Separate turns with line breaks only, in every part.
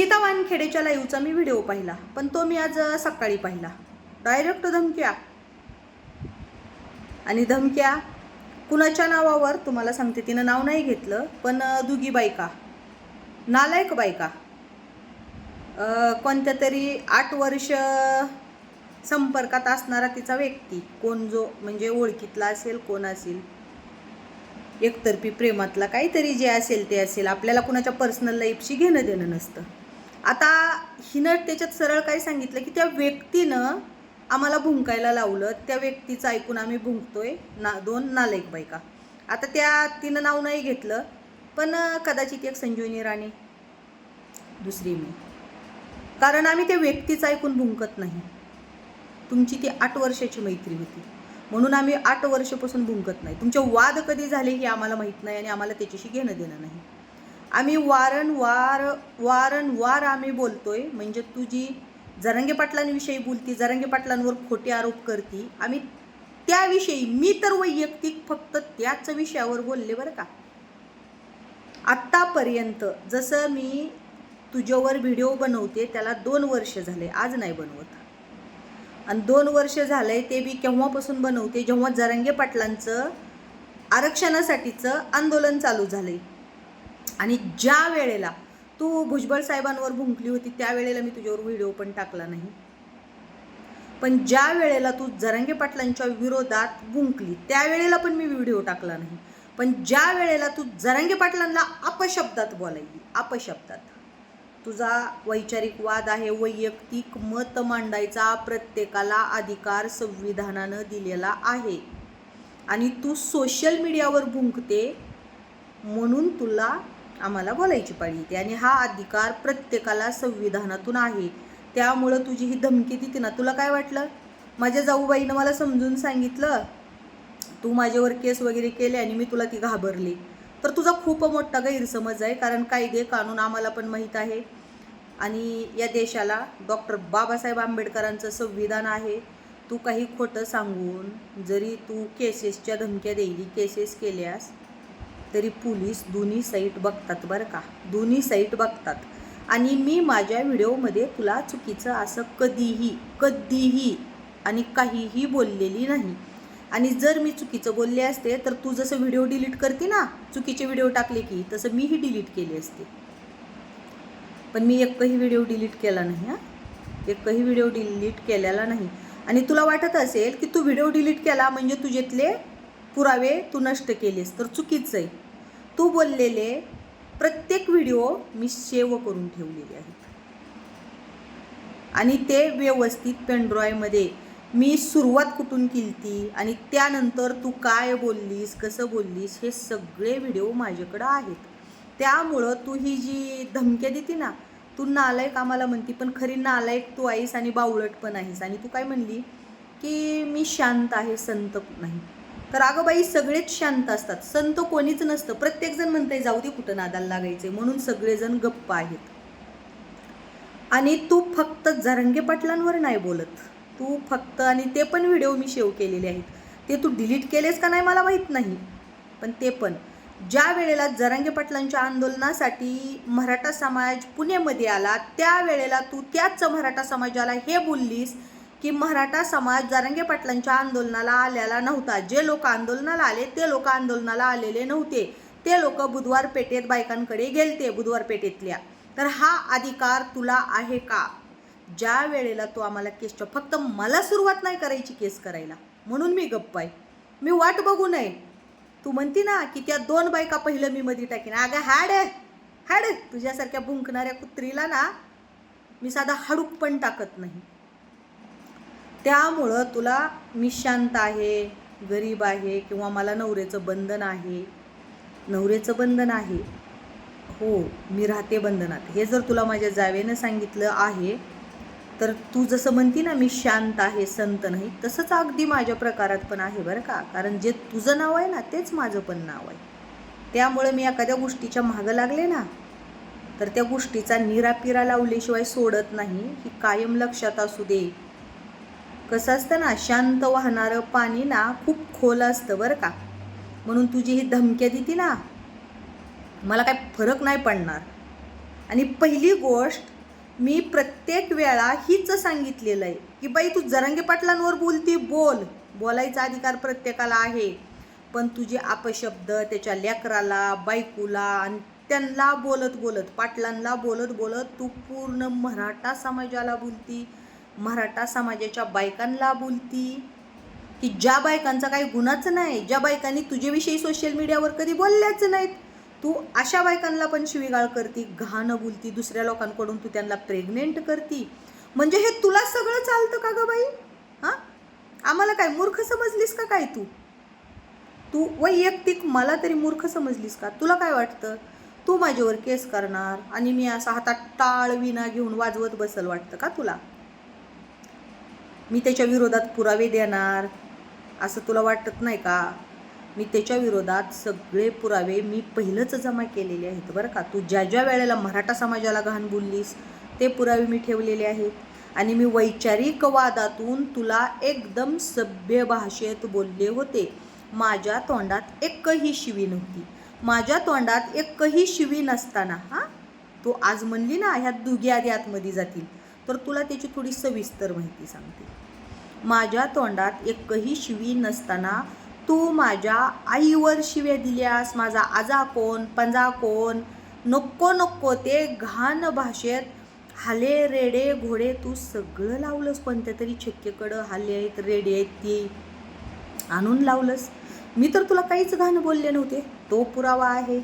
संगीता वानखेडेच्या लाईव्हचा मी video पाहिला पण तो मी आज सकाळी पाहिला. डायरेक्ट धमक्या. आणि धमक्या कुणाच्या नावावर? तुम्हाला सांगते तिनं नाव नाही घेतलं पण दुगी बायका. नालायक बायका. कोणत्या तरी आठ वर्ष संपर्कात असणारा तिचा व्यक्ती. कोण जो म्हणजे ओळखीतला असेल कोण असेल. एकतर्फी प्रेमातला काहीतरी जे असेल ते असेल. आपल्याला कुणाच्या पर्सनल लाईफशी घेणं देणं नसतं. आता हिनं त्याच्यात सरळ काय सांगितलं की त्या व्यक्तीनं आम्हाला भुंकायला लावलं. त्या व्यक्तीचं ऐकून आम्ही भुंकतोय. ना दोन नालायक बायका. आता त्या तिनं नाव नाही घेतलं पण कदाचित एक संजीवनी राणी दुसरी मी. कारण आम्ही त्या व्यक्तीचं ऐकून भुंकत नाही. तुमची ती आठ वर्षाची मैत्री होती. म्हणून आम्ही आठ वर्षापासून भुंकत नाही. तुमचे वाद कधी झाले हे आम्हाला माहीत नाही आणि आम्हाला त्याच्याशी घेणं देणं नाही. आम्ही वारंवार वारंवार आम्ही बोलतो आहे म्हणजे तुझी जरंगे पाटलांविषयी बोलती जरंगे पाटलांवर खोटे आरोप करती आम्ही त्याविषयी मी तर वैयक्तिक फक्त त्याच विषयावर बोलले बरं का. आत्तापर्यंत जसं मी तुझ्यावर व्हिडिओ बनवते त्याला दोन वर्ष झाले आज नाही बनवत. आणि दोन वर्ष झालंय ते मी केव्हापासून बनवते? जेव्हा जरंगे पाटलांचं आरक्षणासाठीचं आंदोलन चालू झालंय. आणि ज्या वेळेला तू भुजबळ साहेबांवर भुंकली होती त्यावेळेला मी तुझ्यावर व्हिडिओ पण टाकला नाही. पण ज्या वेळेला तू जरंगे पाटलांच्या विरोधात भुंकली त्यावेळेला पण मी व्हिडिओ टाकला नाही. पण ज्या वेळेला तू जरंगे पाटलांना अपशब्दात बोलायली अपशब्दात. तुझा वैचारिक वाद आहे वैयक्तिक मत मांडायचा प्रत्येकाला अधिकार संविधानानं दिलेला आहे. आणि तू सोशल मीडियावर भुंकते म्हणून तुला आम्हाला बोलायची पाळी. येते आणि हा अधिकार प्रत्येकाला संविधानातून आहे. त्यामुळं तुझी ही धमकी देते ना तुला काय वाटलं? माझ्या जाऊबाईनं मला समजून सांगितलं तू माझ्यावर केस वगैरे केले आणि मी तुला ती घाबरली. तर तुझा खूप मोठा गैरसमज आहे कारण कायदे कानून आम्हाला पण माहीत आहे. आणि या देशाला डॉक्टर बाबासाहेब आंबेडकरांचं संविधान आहे. तू काही खोटं सांगून जरी तू केसेसच्या धमक्या देईली केसेस केल्यास तरी पोलीस दोन्ही साईट बघतात बरं का. दोन्ही साईट बघतात. आणि मी माझ्या व्हिडिओमध्ये तुला चुकीचं असं कधीही कधीही आणि काहीही बोललेली नाही. आणि जर मी चुकीचं बोलले असते तर तू जसं व्हिडिओ डिलीट करते ना चुकीचे व्हिडिओ टाकले की तसं मीही डिलीट केले असते. पण मी एकही व्हिडिओ डिलीट केला नाही हां. एकही व्हिडिओ डिलीट केलेला नाही. आणि तुला वाटत असेल की तू व्हिडिओ डिलीट केला म्हणजे तुझ्यातले पुरावे तू नष्ट केलेस तर चुकीचं आहे. तू बोललेले प्रत्येक व्हिडिओ मी सेव्ह करून ठेवलेले आहेत. आणि ते व्यवस्थित पेनड्रॉयमध्ये मी सुरुवात कुठून केली आणि त्यानंतर तू काय बोललीस कसं बोललीस हे सगळे व्हिडिओ माझ्याकडं आहेत. त्यामुळं तू ही जी धमक्या देते ना तू नालायक आम्हाला म्हणती पण खरी नालायक तू आईस आणि बावळट पण आहेस. आणि तू काय म्हणली की मी शांत आहे संत नाही. तर अगं बाई सगळेच शांत असतात. संत कोणीच नसतं. प्रत्येकजण म्हणतंय जाऊ दे कुठं नादाला लागायचे म्हणून सगळेजण गप्प आहेत. आणि तू फक्त झरंगे पाटलांवर नाही बोलत. तू फक्त आणि ते पण व्हिडिओ मी शेव केलेले आहेत. ते तू डिलीट केलेस का नाही मला माहीत नाही. पण ते पण. ज्या वेळेला जरांगे पाटलांच्या आंदोलनासाठी मराठा समाज पुण्यामध्ये आला त्या वेळेला तू त्याच मराठा समाजाला हे बोललीस की मराठा समाज जारंगे पाटलांच्या आंदोलनाला आलेला नव्हता. जे लोक आंदोलनाला आले ते लोक आंदोलनाला आलेले नव्हते. ते लोक बुधवार पेठेत बायकांकडे गेलते बुधवार पेठेतल्या. तर हा अधिकार तुला आहे का? ज्या वेळेला तू आम्हाला केसच्या फक्त मला सुरुवात नाही करायची केस करायला. म्हणून मी गप्प आहे. मी वाट बघू नये. तू म्हणती ना की त्या दोन बायका पहिलं मी मध्ये टाकीन. अगं हाड! हॅड! तुझ्यासारख्या भुंकणाऱ्या कुत्रीला ना मी साधा हाडूक पण टाकत नाही. त्यामुळं तुला मी शांत आहे गरीब आहे किंवा मला नवऱ्याचं बंधन आहे. नवऱ्याचं बंधन आहे. हो मी राहते बंधनात. हे जर तुला माझ्या जावेनं सांगितलं आहे तर तू जसं म्हणती ना मी शांत आहे संत नाही तसंच अगदी माझ्या प्रकारात पण आहे बरं का. कारण जे तुझं नाव आहे ना तेच माझं पण नाव आहे. त्यामुळे मी एखाद्या गोष्टीच्या मागं लागले ना तर त्या गोष्टीचा निरापिरा लावल्याशिवाय सोडत नाही. ही कायम लक्षात असू दे. कसं असतं ना शांत वाहणारं पाणी ना खूप खोल असतं बरं का. म्हणून तुझी ही धमक्या देती ना मला काय फरक नाही पडणार. आणि पहिली गोष्ट मी प्रत्येक वेळा हीच सांगितलेलं आहे की बाई तू जरंगे पाटलांवर बोलती बोल. बोलायचा अधिकार प्रत्येकाला आहे. पण तुझे अपशब्द त्याच्या लेकराला बायकोला आणि त्यांना बोलत बोलत पाटलांना बोलत बोलत तू पूर्ण मराठा समाजाला बोलती. मराठा समाजाच्या बायकांना बोलती? की ज्या बायकांचा काही गुणच नाही ज्या बायकांनी तुझ्याविषयी सोशल मीडियावर कधी बोलल्याच नाहीत तू अशा बायकांना पण शिवीगाळ करती घाणं बोलती दुसऱ्या लोकांकडून तू त्यांना प्रेग्नेंट करती. म्हणजे हे तुला सगळं चालतं का ग बाई? हां? आम्हाला काय मूर्ख समजलीस का काय तू? तू वैयक्तिक मला तरी मूर्ख समजलीस का? तुला काय वाटतं? तू माझ्यावर केस करणार आणि मी असा हातात टाळ विना घेऊन वाजवत बसल वाटतं का तुला? मी त्याच्या विरोधात पुरावे देणार? असं तुला वाटत नाही का? मी त्याच्या विरोधात सगळे पुरावे मी पहिलंच जमा केलेले आहेत बरं का? तू ज्या ज्या वेळेला मराठा समाजाला घाण बोललीस ते पुरावे मी ठेवलेले आहेत. आणि मी वैचारिक वादातून तुला एकदम सभ्य भाषेत बोलले होते. माझ्या तोंडात एकही शिवी नव्हती. माझ्या तोंडात एकही शिवी नसताना हां? तू आज म्हणली ना ह्या दुग्या आधी आतमध्ये जातील. तर तुला त्याची थोडी सविस्तर माहिती सांगते. माझ्या तोंडात एकही शिवी नसताना तू माझ्या आईवर शिव्या दिल्यास माझा आजा कोण पंजा कोण? नको नको ते घाण भाषेत हाले रेडे घोडे तू सगळं लावलंस कोणत्या तरी छक्केकडं हाले आहेत रेडे आहेत ती. आणून लावलंस. मी तर तुला काहीच घाण बोलले नव्हते. तो पुरावा आहे.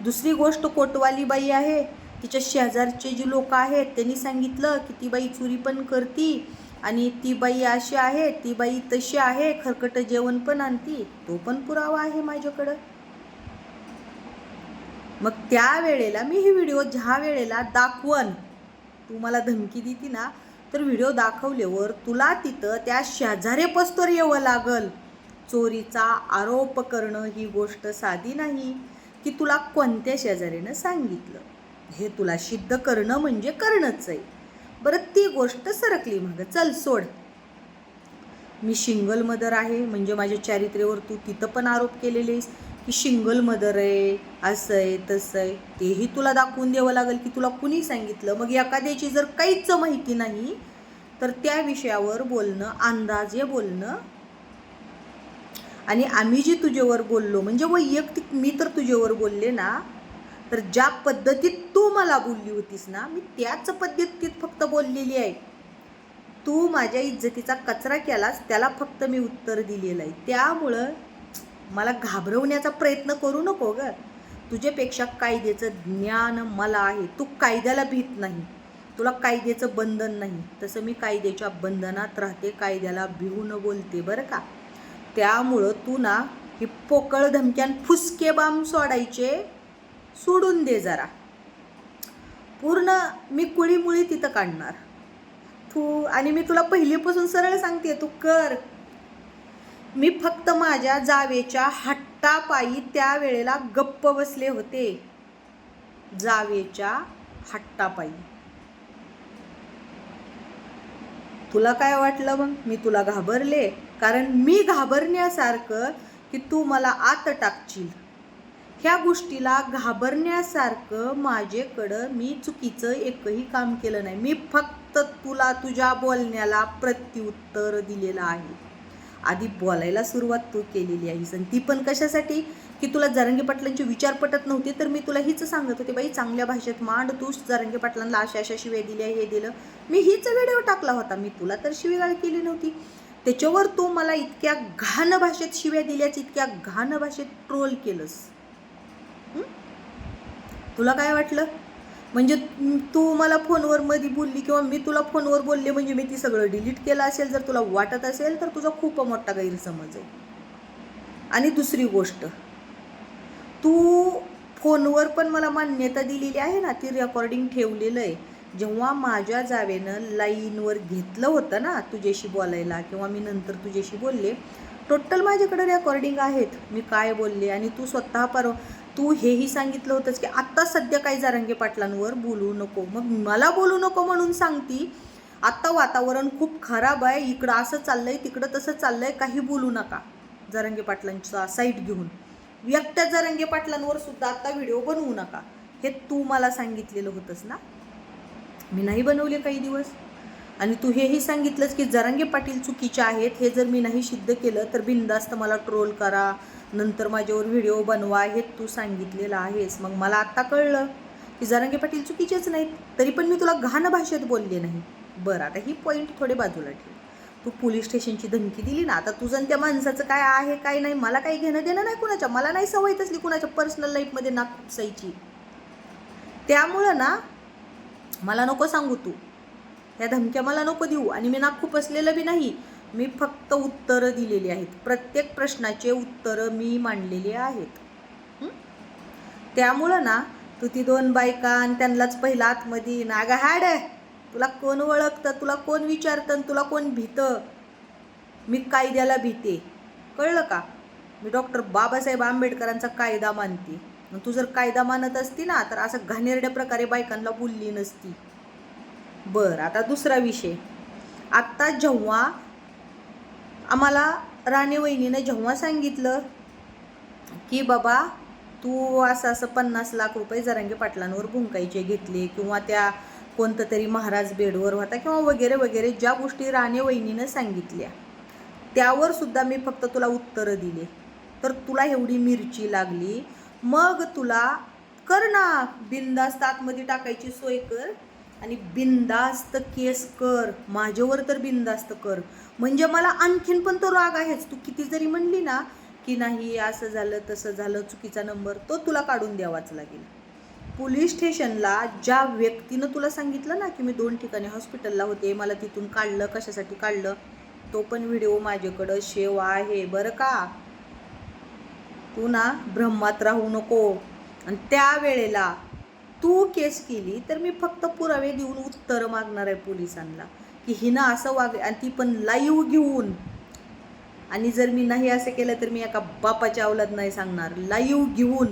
दुसरी गोष्ट कोटवाली बाई आहे. तिच्या शेजारचे जे लोक आहेत त्यांनी सांगितलं की ती बाई चोरी पण करती. आणि ती बाई अशी आहे ती बाई तशी आहे खरकट जेवण पण आणती तो पण पुरावा आहे माझ्याकडं. मग त्या वेळेला मी ही व्हिडिओ ज्या वेळेला दाखवन तू मला धमकी देती ना तर व्हिडिओ दाखवल्यावर तुला तिथं त्या शेजारे पस्तोर यावं लागल. चोरीचा आरोप करणं ही गोष्ट साधी नाही की तुला कोणत्या शेजाऱ्यानं सांगितलं? हे तुला सिद्ध करणं म्हणजे करणंच आहे. बरं ती गोष्ट सरकली मग. चल सोड. मी शिंगल मदर आहे म्हणजे माझ्या चारित्र्यावर तू तिथं पण आरोप केलेलीस आहेस की शिंगल मदर आहे असं आहे तसं आहे. तेही तुला दाखवून द्यावं लागेल की तुला कुणी सांगितलं. मग एखाद्याची जर काहीच माहिती नाही तर त्या विषयावर बोलणं अंदाजे बोलणं. आणि आम्ही जे तुझ्यावर बोललो म्हणजे वैयक्तिक मी तर तुझ्यावर बोलले ना तर ज्या पद्धतीत तू मला बोलली होतीस ना मी त्याच पद्धतीत फक्त बोललेली आहे. तू माझ्या इज्जतीचा कचरा केलास त्याला फक्त मी उत्तर दिलेलं आहे. त्यामुळं मला घाबरवण्याचा प्रयत्न करू नको ग. तुझ्यापेक्षा कायद्याचं ज्ञान मला आहे. तू कायद्याला भीत नाही. तुला कायद्याचं बंधन नाही. तसं मी कायद्याच्या बंधनात राहते कायद्याला भिवून बोलते बरं का. त्यामुळं तू ना ही पोकळ धमक्यान फुसके बाम सोडायचे. सोडून दे जरा. पूर्ण मी कुळीमुळी तिथं काढणार. तू आणि मी तुला पहिलीपासून सरळ सांगते तू कर. मी फक्त माझ्या जावेच्या हट्टापायी त्या वेळेला गप्प बसले होते. जावेच्या हट्टापायी. तुला काय वाटलं मग? मी तुला घाबरले. कारण मी घाबरण्यासारखं की तू मला आत टाकशील. ह्या गोष्टीला घाबरण्यासारखं माझ्याकडं मी चुकीचं एकही काम केलं नाही. मी फक्त तुला तुझ्या बोलण्याला प्रत्युत्तर दिलेलं आहे. आधी बोलायला सुरुवात तू केलेली आहेस आणि ती पण कशासाठी? की तुला जरंगे पाटलांचे विचार पटत नव्हते तर मी तुला हीच सांगत होते बाई चांगल्या भाषेत मांड तू जरंगे पाटलांना अशा अशा शिव्या दिल्या हे दिलं. मी हीच व्हिडिओ टाकला होता. मी तुला तर शिवेगाळ केली नव्हती. त्याच्यावर तू मला इतक्या घाण भाषेत शिव्या दिल्याच इतक्या घाण भाषेत ट्रोल केलंस. तुला काय वाटलं? म्हणजे तू मला फोनवर मध्ये बोलली किंवा मी तुला फोनवर बोलले म्हणजे मी ती सगळं डिलीट केलं असेल जर तुला वाटत असेल तर तुझा खूप मोठा गैरसमज आहे. आणि दुसरी गोष्ट तू फोनवर पण मला मान्यता दिलेली आहे ना ती रेकॉर्डिंग ठेवलेलं आहे. जेव्हा माझ्या जावेनं लाईनवर घेतलं होतं ना तुझ्याशी बोलायला किंवा मी नंतर तुझ्याशी बोलले टोटल माझ्याकडे रेकॉर्डिंग आहेत. मी काय बोलले आणि तू स्वतः परवा तू हेही सांगितलं होतंस की आत्ता सध्या काही जारंगे पाटलांवर बोलू नको. मग मला बोलू नको म्हणून सांगती आत्ता वातावरण खूप खराब आहे इकडं असं चाललंय तिकडं तसं चाललंय काही बोलू नका जरंगे पाटलांचा साईट घेऊन. व्यक्त जरंगे पाटलांवर सुद्धा आत्ता व्हिडिओ बनवू नका. हे तू मला सांगितलेलं होतंस ना? मी नाही बनवले काही दिवस. आणि तू हेही सांगितलंस की जरांगे पाटील चुकीचे आहेत हे जर मी नाही सिद्ध केलं तर बिनधास्त मला ट्रोल करा नंतर माझ्यावर व्हिडिओ बनवा हे तू सांगितलेलं आहेस. मग मला आत्ता कळलं की जरांगे पाटील चुकीचेच नाहीत तरी पण मी तुला घाण भाषेत बोलले नाही. बरं आता ही पॉईंट थोडे बाजूला ठेव. तू पोलीस स्टेशनची धमकी दिली ना आता तुझं त्या माणसाचं काय आहे काय नाही मला काही घेणं देणं नाही कुणाच्या मला नाही सवय तसली कुणाच्या पर्सनल लाईफमध्ये नाक खुपसायची त्यामुळं ना मला नको सांगू तू. त्या धमक्या मला नको देऊ आणि मी नाक खुपसलेलं बी नाही. मी फक्त उत्तरं दिलेली आहेत. प्रत्येक प्रश्नाचे उत्तरं मी मांडलेली आहेत. त्यामुळं ना तू ती दोन बायका आणि त्यांनाच पहिला आतमध्ये नागा हाड तुला कोण ओळखतं? तुला कोण विचारतं आणि तुला कोण भीतं? मी कायद्याला भीते. कळलं का? मी डॉक्टर बाबासाहेब आंबेडकरांचा कायदा मानते. मग तू जर कायदा मानत असती ना तर असं घाणेरड्या प्रकारे बायकांना बोलली नसती. बरं आता दुसरा विषय. आत्ता जेव्हा आम्हाला राणे वहिनीनं जेव्हा सांगितलं की बाबा तू असं असं पन्नास लाख रुपये जरांगे पाटलांवर भुंकायचे घेतले किंवा त्या कोणतं तरी महाराज बेडवर होता किंवा वगैरे वगैरे ज्या गोष्टी राणे वहिनीनं सांगितल्या त्यावर सुद्धा मी फक्त तुला उत्तरं दिले. तर तुला एवढी मिरची लागली मग तुला कर ना बिंदास्त आतमध्ये टाकायची सोय कर आणि बिंदास्त केस कर माझ्यावर तर बिंदास्त कर. म्हणजे मला आणखीन पण तो राग आहेच. तू किती जरी म्हणली ना की नाही असं झालं तसं झालं चुकीचा नंबर तो तुला काढून द्यावाच लागेल. पोलीस स्टेशनला ज्या व्यक्तीनं तुला सांगितलं ना की मी दोन ठिकाणी हॉस्पिटलला होते मला तिथून काढलं कशासाठी काढलं तो पण व्हिडिओ माझ्याकडं शेव आहे बरं का? तू ना ब्रह्मात राहू नको. आणि त्या वेळेला तू केस केली तर मी फक्त पुरावे देऊन उत्तर मागणार आहे पोलिसांना. की हिनं असं वाग आणि ती पण लाईव्ह घेऊन. आणि जर मी नाही असं केलं तर मी एका बापाच्या अवलाद नाही सांगणार. लाईव्ह घेऊन.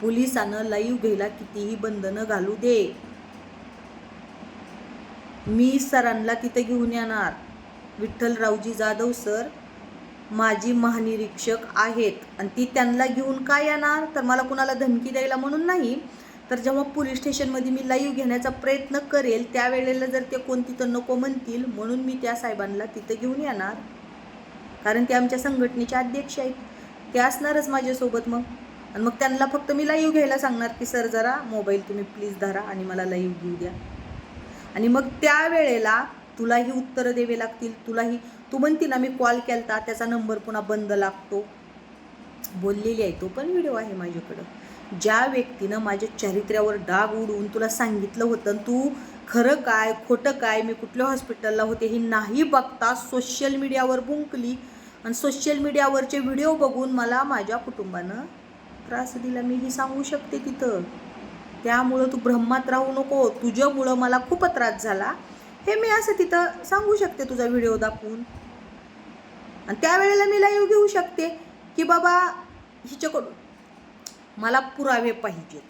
पोलिसानं लाईव्ह घ्यायला कितीही बंधनं घालू दे. मी सरांना तिथे घेऊन येणार. विठ्ठलरावजी जाधव सर माझी महानिरीक्षक आहेत. आणि ती त्यांना घेऊन काय येणार? तर मला कुणाला धमकी द्यायला म्हणून नाही. तर जेव्हा पोलीस स्टेशनमध्ये मी लाईव्ह घेण्याचा प्रयत्न करेल त्यावेळेला जर ते कोण तिथं नको म्हणतील म्हणून मी त्या साहेबांना तिथं घेऊन येणार. कारण ते आमच्या संघटनेचे अध्यक्ष आहेत. ते असणारच माझ्यासोबत मग. आणि मग त्यांना फक्त मी लाईव्ह घ्यायला सांगणार की सर जरा मोबाईल तुम्ही प्लीज धरा आणि मला लाईव्ह घेऊ द्या. आणि मग त्यावेळेला तुलाही उत्तरं द्यावे लागतील. तुलाही तू म्हणती ना मी कॉल केलता त्याचा नंबर पुन्हा बंद लागतो. बोललेली आहे तो पण व्हिडिओ आहे माझ्याकडं. ज्या व्यक्तीनं माझ्या चारित्र्यावर डाग उडवून तुला सांगितलं होतं आणि तू खरं काय खोटं काय मी कुठल्या हॉस्पिटलला होते हे नाही बघता सोशल मीडियावर बुंकली आणि सोशल मीडियावरचे व्हिडिओ बघून मला माझ्या कुटुंबानं त्रास दिला. मी ही सांगू शकते तिथं. त्यामुळं तू ब्रह्मात राहू नको. तुझ्यामुळं मला खूप त्रास झाला. हे मी असं तिथं सांगू शकते तुझा व्हिडिओ दाखवून. आणि त्यावेळेला मी लाईव्ह घेऊ शकते की बाबा हिच्याकडून मला पुरावे पाहिजेत.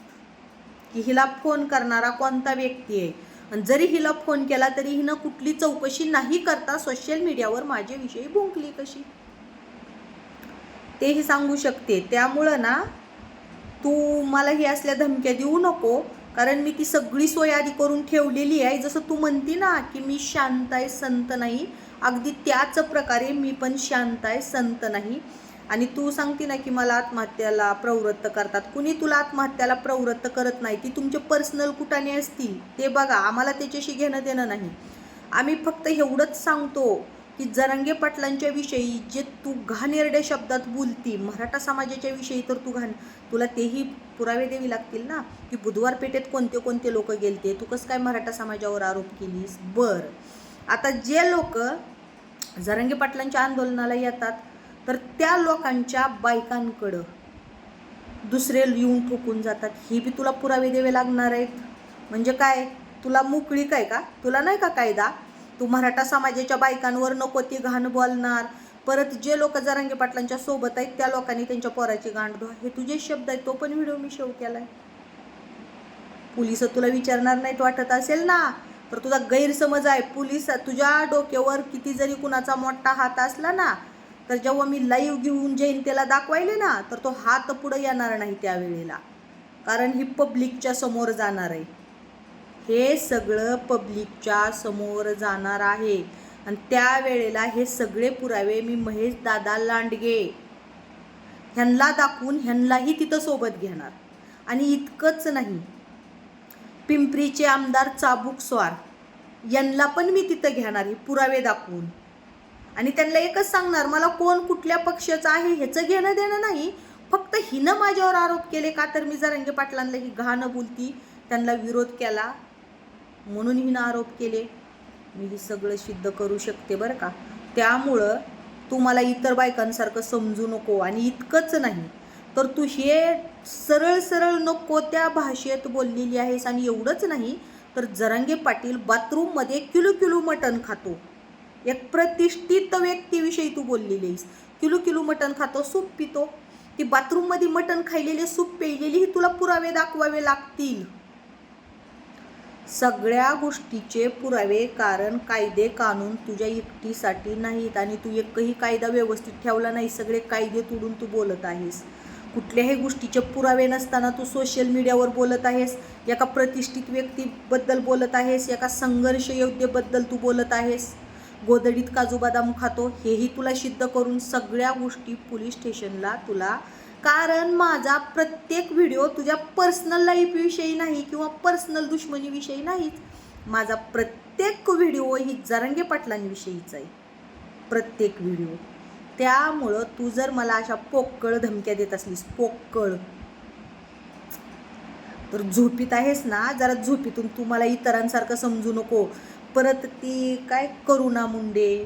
की हिला फोन करणारा कोणता व्यक्ती आहे? आणि जरी हिला फोन केला तरी हिनं कुठली चौकशी नाही करता सोशल मीडियावर माझ्याविषयी भुंकली कशी? तेही सांगू शकते. त्यामुळं ना तू मला ही असल्या धमक्या देऊ नको कारण मी ती सगळी सोय आधी करून ठेवलेली आहे. जसं तू म्हणती ना की मी शांत आहे संत नाही. अगदी त्याच प्रकारे मी पण शांत आहे संत नाही. आणि तू सांगते ना की मला आत्महत्याला प्रवृत्त करतात. कुणी तुला आत्महत्याला प्रवृत्त करत नाही? ती तुमचे पर्सनल कुठाने असतील. ते बघा आम्हाला त्याच्याशी घेणं देणं नाही. आम्ही फक्त एवढंच सांगतो की जरांगे पाटलांच्या विषयी जे तू घाणेरड्या शब्दात बोलती मराठा समाजाच्या विषयी तर तू घाण तुला तेही पुरावे द्यावे लागतील ना? की बुधवार पेठेत कोणते कोणते लोक गेलते? तू कसं काय मराठा समाजावर आरोप केलीस? बरं. आता जे लोक जरांगे पाटलांच्या आंदोलनाला येतात तर त्या लोकांच्या बायकांकडं दुसरे येऊन ठोकून जातात. ही बी तुला पुरावे द्यावे लागणार आहेत. म्हणजे काय? तुला मोकळी काय का? तुला नाही का कायदा? तू मराठा समाजाच्या बायकांवर नको ती घाण बोलणार. परत जे लोक जरांगे पाटलांच्या सोबत आहेत त्या लोकांनी त्यांच्या पोराची गांड धुवा. हे तुझे शब्द आहेत तो पण व्हिडिओ मी शेव केला आहे पोलीस तुला विचारणार नाहीत वाटत असेल ना? तर तुझा गैरसमज आहे. पोलीस तुझ्या डोक्यावर किती जरी कुणाचा मोठा हात असला ना तर जेव्हा मी लाईव्ह घेऊन जयंतीला दाखवायले ना तर तो हात पुढं येणार नाही त्यावेळेला. कारण ही पब्लिकच्या समोर जाणार आहे. हे सगळं पब्लिकच्या समोर जाणार आहे. आणि त्यावेळेला हे सगळे पुरावे मी महेश दादा लांडगे ह्यांना दाखवून ह्यांनाही तिथं सोबत घेणार. आणि इतकंच नाही पिंपरीचे आमदार चाबूक स्वार यांना पण मी तिथं घेणार हे पुरावे दाखवून. आणि त्यांना एकच सांगणार मला कोण कुठल्या पक्षाचं आहे ह्याचं घेणं देणं नाही. फक्त हिनं माझ्यावर आरोप केले का तर मी जरांगे पाटलांना ही घाणं बोलती त्यांना विरोध केला म्हणून हिनं आरोप केले. मी हे सगळं सिद्ध करू शकते बरं का? त्यामुळं तू मला इतर बायकांसारखं समजू नको आणि इतकंच नाही. तर तू हे सरळ सरळ नको त्या भाषेत बोललेली आहेस आणि एवढंच नाही तर जरांगे पाटील बाथरूममध्ये किलो किलो मटण खातो. एक प्रतिष्ठित व्यक्तीविषयी तू बोललेली आहेस किलो किलो मटण खातो सूप पितो. ती बाथरूममध्ये मटण खायलेले सूप प्यायलेली ही तुला पुरावे दाखवावे लागतील. सगळ्या गोष्टीचे पुरावे कारण कायदे कानून तुझ्या एकटीसाठी नाहीत आणि तू एकही कायदा व्यवस्थित ठेवला नाही सगळे कायदे तोडून तू बोलत आहेस. कुठल्याही गोष्टीचे पुरावे नसताना तू सोशल मीडियावर बोलत आहेस. एका प्रतिष्ठित व्यक्तीबद्दल बोलत आहेस. एका संघर्ष योद्धेबद्दल तू बोलत आहेस. गोदडीत काजू बदाम खातो हेही तुला सिद्ध करून सगळ्या गोष्टी पोलीस स्टेशनला तुला. कारण माझा प्रत्येक व्हिडिओ तुझ्या पर्सनल लाईफविषयी नाही किंवा पर्सनल दुश्मनीविषयी नाहीच. माझा प्रत्येक व्हिडिओ ही जरंगे पाटलांविषयीचा आहे. प्रत्येक व्हिडिओ. त्यामुळं तू जर मला अशा पोकळ धमक्या देत असलीस पोकळ. तर झोपीत आहेस ना जरा झोपीतून तू मला इतरांसारखं समजू नको. परत ती काय करुणा मुंडे?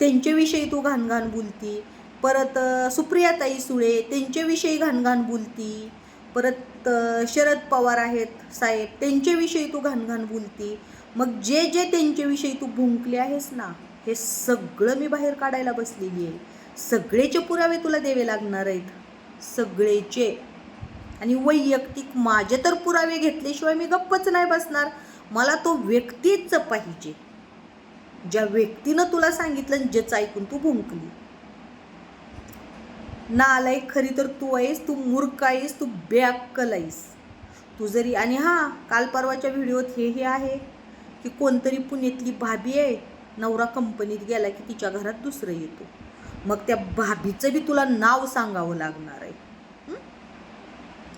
त्यांच्याविषयी तू घाणघाण बोलती. परत सुप्रियाताई सुळे त्यांच्याविषयी घाणघाण बोलती. परत शरद पवार आहेत साहेब त्यांच्याविषयी तू घाणघाण बोलती. मग जे जे त्यांच्याविषयी तू भुंकले आहेस ना हे सगळं मी बाहेर काढायला बसलेली आहे. सगळेचे पुरावे तुला द्यावे लागणार आहेत. सगळेचे. आणि वैयक्तिक माझे तर पुरावे घेतल्याशिवाय मी गप्पच नाही बसणार. मला तो व्यक्तीच पाहिजे. ज्या व्यक्तीनं तुला सांगितलं ज्याचं ऐकून तू भुंकली. नालायक खरी तर तू आहेस तू मूर्ख आहेस तू बेअक्कल आहेस. तू जरी आणि हां काल परवाच्या व्हिडिओत हे हे आहे की कोणतरी पुण्यातली भाभी आहे नवरा कंपनीत गेला की तिच्या घरात दुसरं येतो. मग त्या भाभीचं बी तुला नाव सांगावं लागणार आहे.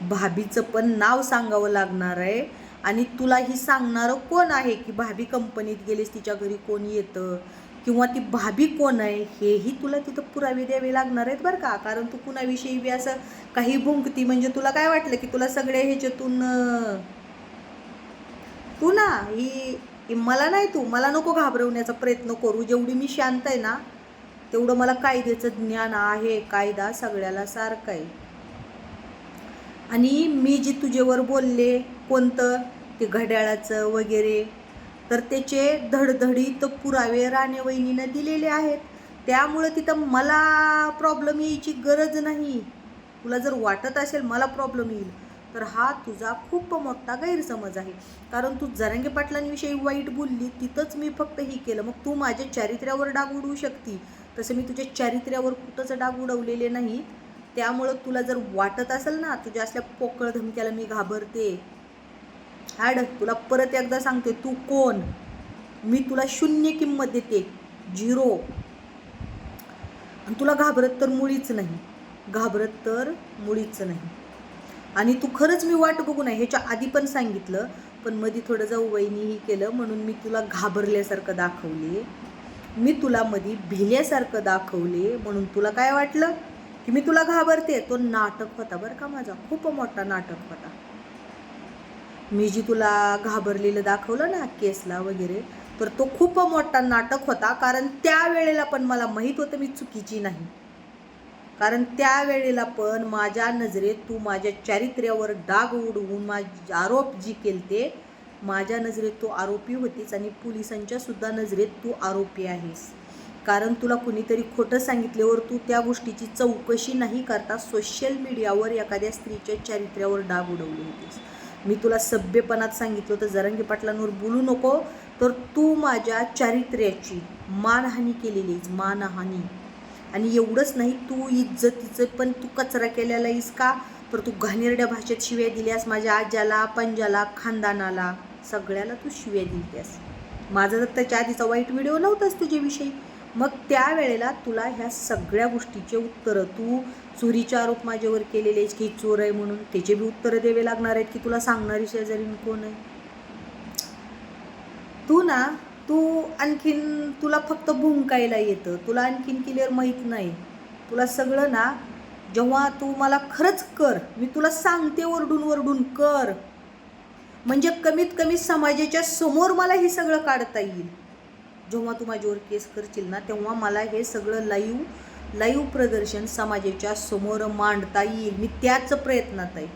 भाभीचं पण नाव सांगावं लागणार आहे आणि तुला ही सांगणारं कोण आहे की भाभी कंपनीत गेलीस तिच्या घरी कोण येतं? किंवा ती भाभी कोण आहे? हेही तुला तिथं पुरावे द्यावे लागणार आहेत बरं का? कारण तू कुणाविषयी बी असं काही भुंकती म्हणजे तुला काय वाटलं की तुला सगळे ह्याच्यातून तू ना ही ही मला नाही तू मला नको घाबरवण्याचा प्रयत्न करू. जेवढी मी शांत आहे ना तेवढं मला कायद्याचं ज्ञान आहे कायदा सगळ्याला सारखा आहे. आणि मी जी तुझ्यावर बोलले कोणतं? ते घड्याळाचं वगैरे. तर त्याचे धडधडीत पुरावे राणे वहिनीनं दिलेले आहेत. त्यामुळं तिथं मला प्रॉब्लेम यायची गरज नाही. तुला जर वाटत असेल मला प्रॉब्लेम येईल तर हा तुझा खूप मोठा गैरसमज आहे. कारण तू जरांगे पाटलांविषयी वाईट बोलली तिथंच मी फक्त ही केलं. मग तू माझ्या चारित्र्यावर डाग उडवू शकती. तसं मी तुझ्या चारित्र्यावर कुठंच डाग उडवलेले नाही त्यामुळं तुला जर वाटत असेल ना तुझ्या असल्या पोकळ धमक्याला मी घाबरते. छाड तुला परत एकदा सांगते तू कोण? मी तुला शून्य किंमत देते झिरो. आणि तुला घाबरत तर मुळीच नाही. घाबरत तर मुळीच नाही. आणि तू खरंच मी वाट बघू नाही ह्याच्या आधी पण सांगितलं पण मध्ये थोडं जाऊ वहिनीही केलं म्हणून मी तुला घाबरल्यासारखं दाखवले. मी तुला मध्ये भिल्यासारखं दाखवले म्हणून तुला काय वाटलं? की मी तुला घाबरते? तो नाटक होता बरं का माझा खूप मोठा नाटक होता. मी जी तुला घाबरलेलं दाखवलं ना केसला वगैरे तर तो खूप मोठा नाटक होता कारण त्या वेळेला पण मला माहीत होतं मी चुकीची नाही. कारण त्या वेळेला पण माझ्या नजरेत तू माझ्या चारित्र्यावर डाग उडवून माझे आरोप जी केलते माझ्या नजरेत तू आरोपी होतीस आणि पोलिसांच्या सुद्धा नजरेत तू आरोपी आहेस. कारण तुला कुणीतरी खोटं सांगितल्यावर तू त्या गोष्टीची चौकशी नाही करता सोशल मीडियावर एखाद्या स्त्रीच्या चारित्र्यावर डाग उडवली होतीस मी तुला सभ्यपणात सांगितलं होतं जरंगी पाटलांवर बोलू नको तर तू माझ्या चारित्र्याची मानहानी केलेली आहेस मानहानी. आणि एवढंच नाही तू इज्जतीचं पण तू कचरा केलेला आहेस का? तर तू घाणेरड्या भाषेत शिव्या दिल्यास माझ्या आज्याला पंजाला खानदानाला सगळ्याला तू शिव्या दिल्यास माझा तर त्याच्या आधीचा वाईट व्हिडिओ नव्हताच तुझ्याविषयी. मग त्यावेळेला तुला ह्या सगळ्या गोष्टीचे उत्तरं तू चोरीचे आरोप माझ्यावर केलेले आहेस की चोर आहे म्हणून त्याचे बी उत्तरं द्यावे लागणार आहेत की तुला सांगणारी शेजारी कोण आहे? तू ना तू आणखीन तुला फक्त भुंकायला येतं तुला आणखीन क्लिअर माहीत नाही. तुला सगळं ना जेव्हा तू मला खरंच कर मी तुला सांगते ओरडून ओरडून कर. म्हणजे कमीत कमी समाजाच्या समोर मला हे सगळं काढता येईल. जेव्हा तू माझ्यावर केस करशील ना तेव्हा मला हे सगळं लाईव्ह लाईव्ह प्रदर्शन समाजाच्या समोर मांडता येईल. मी त्याच प्रयत्नात आहे.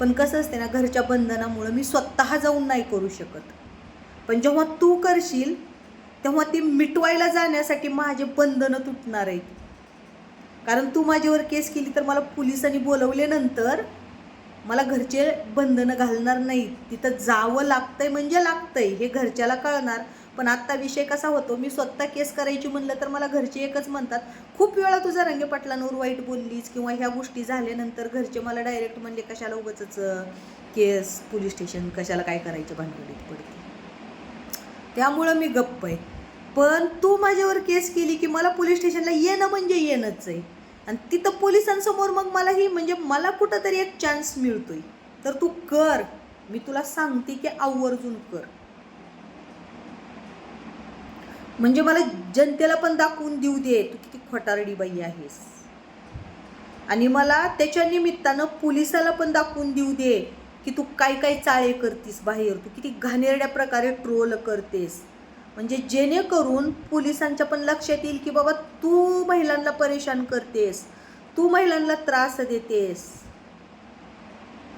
पण कसं असते ना घरच्या बंधनामुळं मी स्वतः जाऊन नाही करू शकत. पण जेव्हा तू करशील तेव्हा ती मिटवायला जाण्यासाठी माझे बंधनं तुटणार आहेत. कारण तू माझ्यावर केस केली तर मला पोलिसांनी बोलवल्यानंतर मला घरचे बंधनं घालणार नाहीत. तिथं जावं लागतंय म्हणजे लागतंय. हे घरच्याला कळणार. पण आत्ता विषय कसा होतो? मी स्वतः केस करायची म्हणलं तर मला घरचे एकच म्हणतात खूप वेळा तुझा रंगेपाटलांवर वाईट बोललीस किंवा ह्या गोष्टी झाल्यानंतर घरचे मला डायरेक्ट म्हणले कशाला उगच केस पोलीस स्टेशन कशाला काय करायचं भांडवलीत पडते? त्यामुळं मी गप्प आहे. पण तू माझ्यावर केस केली की मला पोलीस स्टेशनला येणं म्हणजे येणंच आहे. आणि तिथं पोलिसांसमोर मग मला ही म्हणजे मला कुठंतरी एक चान्स मिळतोय. तर तू कर. मी तुला सांगते की आवर्जून कर. म्हणजे मला जनतेला पण दाखवून देऊ दे तू किती खोटारडी बाई आहेस. आणि मला त्याच्या निमित्तानं पोलिसाला पण दाखवून देऊ दे की तू काय काय चाळे करतीस बाहेर तू किती घाणेरड्या प्रकारे ट्रोल करतेस. म्हणजे जेणेकरून पोलिसांच्या पण लक्षात येईल की बाबा तू महिलांना परेशान करतेस तू महिलांना त्रास देतेस.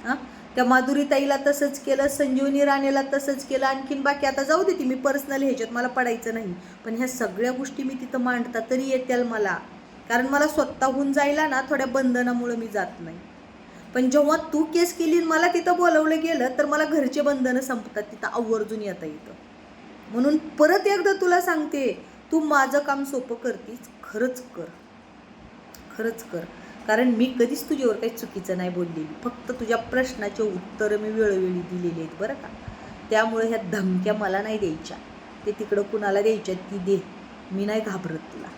हां? त्या माधुरीताईला तसंच केलं संजीवनी राणेला तसंच केलं. आणखीन बाकी आता जाऊ देते मी पर्सनल ह्याच्यात मला पडायचं नाही. पण ह्या सगळ्या गोष्टी मी तिथं मांडता तरी येत्याल मला. कारण मला स्वतःहून जायला ना थोड्या बंधनामुळं मी जात नाही. पण जेव्हा तू केस केली मला तिथं बोलवलं गेलं तर मला घरचे बंधनं संपतात तिथं आवर्जून येता येतं म्हणून परत एकदा तुला सांगते तू माझं काम सोपं करतीस खरंच कर. खरंच कर. कारण मी कधीच तुझ्यावर काही चुकीचं नाही बोललेली. फक्त तुझ्या प्रश्नाचे उत्तरं मी वेळोवेळी दिलेली आहेत बरं का. त्यामुळे ह्या धमक्या मला नाही द्यायच्या. ते तिकडं कुणाला द्यायच्या ती दे. मी नाही घाबरत तुला.